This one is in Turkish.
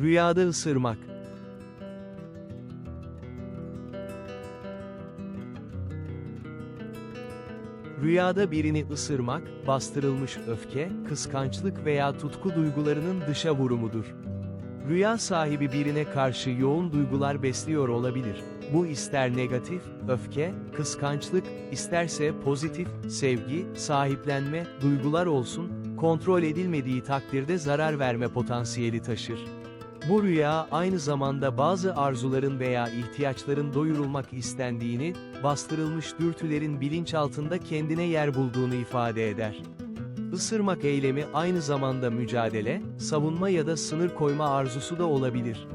Rüyada ısırmak. Rüyada birini ısırmak, bastırılmış öfke, kıskançlık veya tutku duygularının dışa vurumudur. Rüya sahibi birine karşı yoğun duygular besliyor olabilir. Bu ister negatif, öfke, kıskançlık, isterse pozitif, sevgi, sahiplenme, duygular olsun, kontrol edilmediği takdirde zarar verme potansiyeli taşır. Bu rüya aynı zamanda bazı arzuların veya ihtiyaçların doyurulmak istendiğini, bastırılmış dürtülerin bilinçaltında kendine yer bulduğunu ifade eder. Isırmak eylemi aynı zamanda mücadele, savunma ya da sınır koyma arzusu da olabilir.